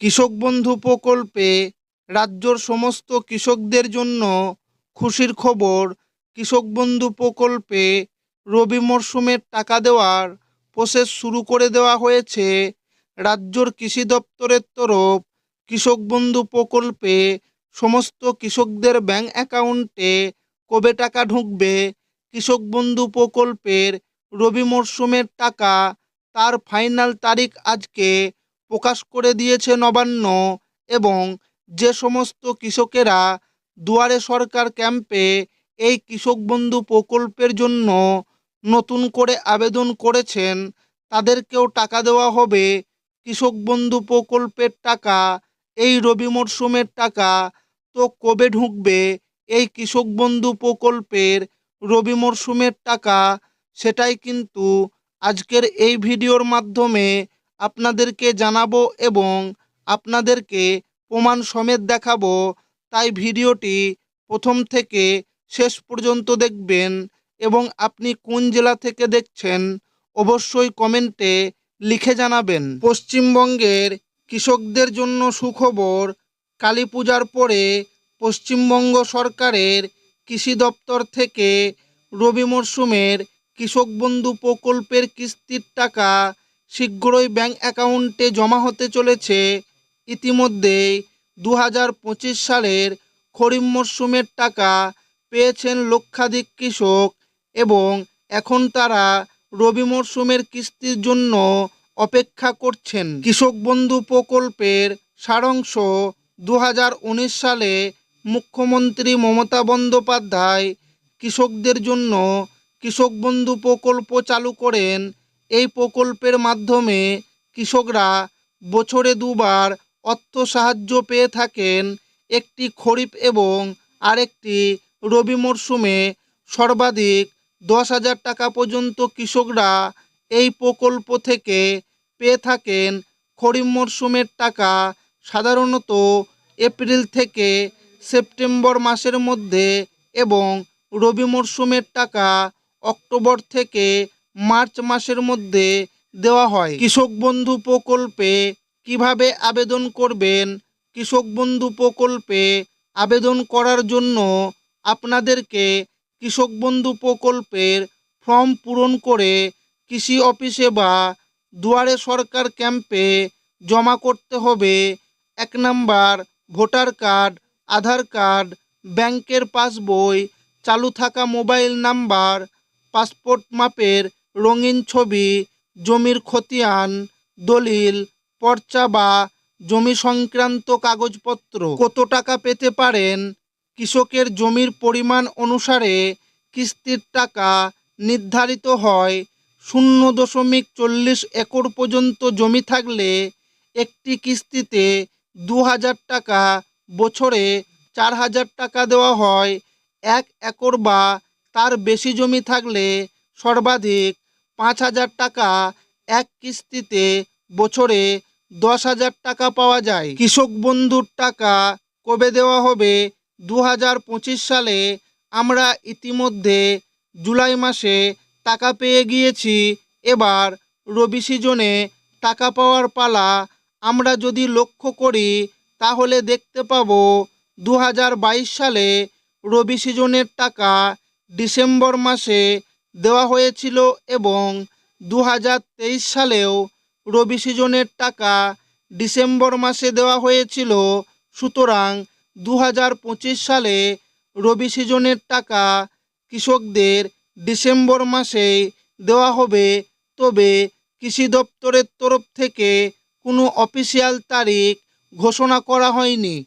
কৃষক বন্ধু প্রকল্পে রাজ্যর সমস্ত কৃষকদের জন্য খুশির খবর, কৃষক বন্ধু প্রকল্পে রবি মরশুমের টাকা দেওয়ার প্রসেস শুরু করে দেওয়া হয়েছে। রাজ্যর কৃষি দপ্তরের তরফ কৃষক বন্ধু প্রকল্পে সমস্ত কৃষকদের ব্যাংক অ্যাকাউন্টে কবে টাকা ঢুকবে, কৃষক বন্ধু প্রকল্পের রবি মরশুমের টাকা তার ফাইনাল তারিখ আজকে প্রকাশ করে দিয়েছে নবান্ন এবং যে সমস্ত কৃষকেরা দুয়ারে সরকার ক্যাম্পে এই কৃষক বন্ধু প্রকল্পের জন্য নতুন করে আবেদন করেছেন, তাদেরকেও টাকা দেওয়া হবে। কৃষক বন্ধু প্রকল্পের টাকা, এই রবি মরশুমের টাকা। তো কবে ঢুকবে এই কৃষক বন্ধু প্রকল্পের রবি মরশুমের টাকা? সেটাই কিন্তু আজকের এই ভিডিওর মাধ্যমে আপনাদেরকে জানাব এবং আপনাদেরকে প্রমাণ সমেত দেখাবো। তাই ভিডিওটি প্রথম থেকে শেষ পর্যন্ত দেখবেন এবং আপনি কোন জেলা থেকে দেখছেন অবশ্যই কমেন্টে লিখে জানাবেন। পশ্চিমবঙ্গের কৃষকদের জন্য সুখবর, কালী পূজার পরে পশ্চিমবঙ্গ সরকারের কৃষি দপ্তর থেকে রবি মরশুমের কৃষক বন্ধু প্রকল্পের কিস্তির টাকা শীঘ্রই ব্যাংক অ্যাকাউন্টে জমা হতে চলেছে। ইতিমধ্যেই দু হাজার পঁচিশ সালের খরিফ মরশুমের টাকা পেয়েছেন লক্ষাধিক কৃষক এবং এখন তারা রবি মরশুমের কিস্তির জন্য অপেক্ষা করছেন। কৃষক বন্ধু প্রকল্পের সারাংশ দু হাজার উনিশ সালে মুখ্যমন্ত্রী মমতা বন্দ্যোপাধ্যায় কৃষকদের জন্য কৃষক বন্ধু প্রকল্প চালু করেন। এই প্রকল্পের মাধ্যমে কৃষকরা বছরে দুবার অর্থ সাহায্য পেয়ে থাকেন, একটি খরিফ এবং আরেকটি রবি মরশুমে। সর্বাধিক দশ হাজার টাকা পর্যন্ত কৃষকরা এই প্রকল্প থেকে পেয়ে থাকেন। খরিফ মরশুমের টাকা সাধারণত এপ্রিল থেকে সেপ্টেম্বর মাসের মধ্যে এবং রবি মরশুমের টাকা অক্টোবর থেকে মার্চ মাসের মধ্যে দেওয়া হয়। কৃষক বন্ধু প্রকল্পে কীভাবে আবেদন করবেন? কৃষক বন্ধু প্রকল্পে আবেদন করার জন্য আপনাদেরকে কৃষক বন্ধু প্রকল্পের ফর্ম পূরণ করে কৃষি অফিসে বা দুয়ারে সরকার ক্যাম্পে জমা করতে হবে। এক number, voter card, Aadhaar card, ব্যাংকের পাসবই, চালু থাকা মোবাইল নাম্বার, পাসপোর্ট মাপের রঙিন ছবি, জমির খতিয়ান, দলিল, পর্চা বা জমি সংক্রান্ত কাগজপত্র। কত টাকা পেতে পারেন? কৃষকের জমির পরিমাণ অনুসারে কিস্তির টাকা নির্ধারিত হয়। শূন্য দশমিক চল্লিশ একর পর্যন্ত জমি থাকলে একটি কিস্তিতে দু হাজার টাকা, বছরে চার হাজার টাকা দেওয়া হয়। এক একর বা তার বেশি জমি থাকলে সর্বাধিক পাঁচ হাজার টাকা এক কিস্তিতে বছরে দশ হাজার টাকা পাওয়া যায়। কৃষক বন্ধুর টাকা কবে দেওয়া হবে দু হাজার পঁচিশ সালে আমরা ইতিমধ্যে জুলাই মাসে টাকা পেয়ে গিয়েছি। এবার রবি সিজনে টাকা পাওয়ার পালা আমরা যদি লক্ষ্য করি তাহলে দেখতে পাবো দু সালে রবি সিজনের টাকা ডিসেম্বর মাসে দেওয়া হয়েছিল এবং দু হাজার তেইশ সালেও রবি সিজনের টাকা ডিসেম্বর মাসে দেওয়া হয়েছিল। সুতরাং দু হাজার পঁচিশ সালে রবি সিজনের টাকা কৃষকদের ডিসেম্বর মাসেই দেওয়া হবে। তবে কৃষি দপ্তরের তরফ থেকে কোনো অফিসিয়াল তারিখ ঘোষণা করা হয়নি।